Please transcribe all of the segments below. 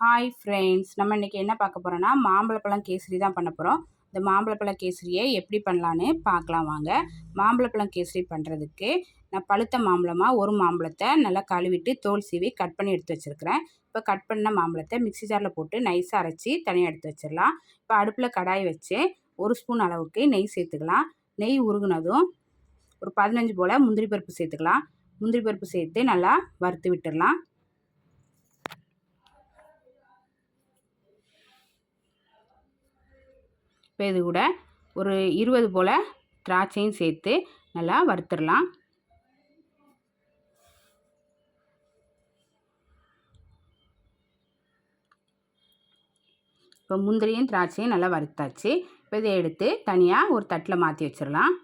Hi friends நம்ம இன்றைக்கி என்ன பார்க்க போகிறோன்னா மாம்பழப்பழம் கேசரி தான் பண்ண போகிறோம் இந்த மாம்பழப்பழம் கேசரியை எப்படி பண்ணலான்னு பார்க்கலாம் வாங்க. மாம்பழப்பழம் கேசரி பண்ணுறதுக்கு நான் பழுத்த மாம்பழமாக ஒரு மாம்பழத்தை நல்லா கழுவிட்டு தோல் சீவி கட் பண்ணி எடுத்து வச்சுருக்கிறேன். இப்போ கட் பண்ண மாம்பழத்தை மிக்சி ஜாரில் போட்டு நைஸாக அரைச்சி தனியாக எடுத்து வச்சிடலாம். இப்போ அடுப்பில் கடாய் வச்சு ஒரு ஸ்பூன் அளவுக்கு நெய் சேர்த்துக்கலாம். நெய் உருகுனதும் ஒரு பதினஞ்சு போல் முந்திரி பருப்பு சேர்த்துக்கலாம். முந்திரி பருப்பு சேர்த்து நல்லா வறுத்து விட்டுடலாம். இப்போ இது கூட ஒரு இருபது போல் திராட்சையும் சேர்த்து நல்லா வறுத்துடலாம். இப்போ முந்திரியும் திராட்சையும் நல்லா வறுத்தாச்சு. இப்போ இதை எடுத்து தனியாக ஒரு தட்டில் மாற்றி வச்சிடலாம்.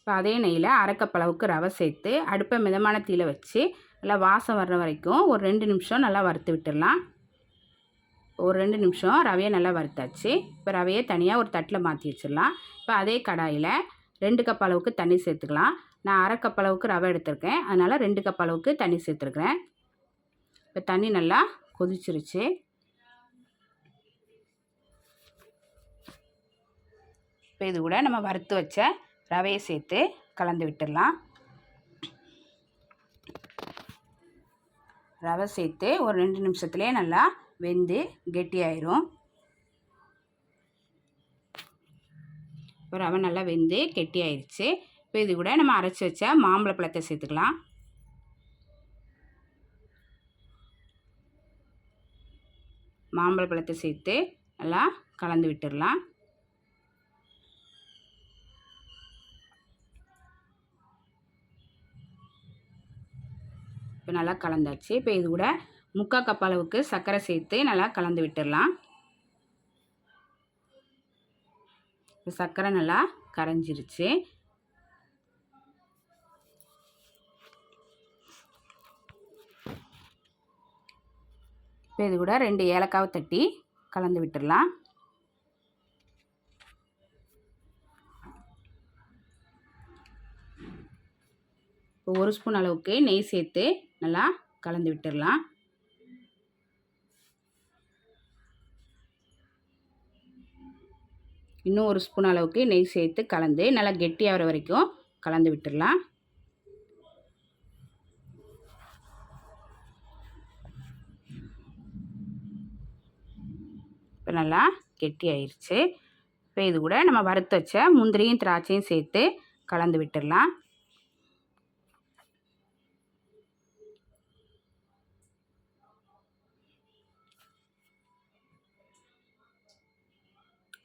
இப்போ அதே நெய்யில் அரைக்கப்பளவுக்கு ரவை சேர்த்து அடுப்பை மிதமான தீயில் வச்சு நல்லா வாசம் வர்ற வரைக்கும் ஒரு ரெண்டு நிமிஷம் நல்லா வறுத்து விட்டுடலாம். ஒரு ரெண்டு நிமிஷம் ரவையை நல்லா வறுத்தாச்சு. இப்போ ரவையை தனியாக ஒரு தட்டில் மாற்றி வச்சிடலாம். இப்போ அதே கடாயில் ரெண்டு கப் அளவுக்கு தண்ணி சேர்த்துக்கலாம். நான் அரை கப் அளவுக்கு ரவை எடுத்திருக்கேன். அதனால் ரெண்டு கப் அளவுக்கு தண்ணி சேர்த்துருக்குறேன். இப்போ தண்ணி நல்லா கொதிச்சிருச்சு. இப்போ இது கூட நம்ம வறுத்து வச்ச ரவையை சேர்த்து கலந்து விட்டுடலாம். ரவை சேர்த்து ஒரு ரெண்டு நிமிஷத்துலேயே நல்லா வெந்து கெட்டியாயிரும். இப்போ ரவை நல்லா வெந்து கெட்டியாயிருச்சு. இப்போ இது கூட நம்ம அரைச்சி வச்ச மாம்பழ பழத்தை சேர்த்துக்கலாம். மாம்பழ பழத்தை சேர்த்து நல்லா கலந்து விட்டுடலாம். இப்போ நல்லா கலந்தாச்சு. இப்போ இது கூட முக்கால் கப் அளவுக்கு சர்க்கரை சேர்த்து நல்லா கலந்து விட்டுடலாம். இப்போ சர்க்கரை நல்லா கரைஞ்சிருச்சு. இப்போ இது கூட ரெண்டு ஏலக்காவை தட்டி கலந்து விட்டுடலாம் இப்போ ஒரு ஸ்பூன் அளவுக்கு நெய் சேர்த்து நல்லா கலந்து விட்டுடலாம். இன்னும் ஒரு ஸ்பூன் அளவுக்கு நெய் சேர்த்து கலந்து நல்லா கெட்டியாகிற வரைக்கும் கலந்து விட்டுடலாம். இப்போ நல்லா கெட்டி ஆயிடுச்சு இப்போ இது கூட நம்ம வறுத்து வச்ச முந்திரியும் திராட்சையும் சேர்த்து கலந்து விட்டுடலாம்.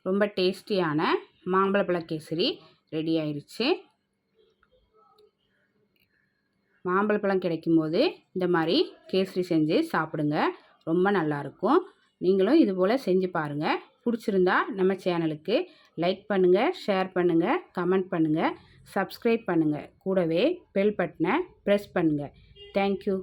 ரொம்ப டேஸ்டியான மாம்பழப்பழ கேசரி ரெடி ஆயிடுச்சு மாம்பழப்பழம் கிடைக்கும்போது இந்த மாதிரி கேசரி செஞ்சு சாப்பிடுங்க. ரொம்ப நல்லாயிருக்கும். நீங்களும் இது போல் செஞ்சு பாருங்கள் பிடிச்சிருந்தா நம்ம சேனலுக்கு லைக் பண்ணுங்கள் ஷேர் பண்ணுங்கள் கமெண்ட் பண்ணுங்கள் சப்ஸ்கிரைப் பண்ணுங்கள் கூடவே பெல் பட்டனை ப்ரெஸ் பண்ணுங்கள் தேங்க்யூ.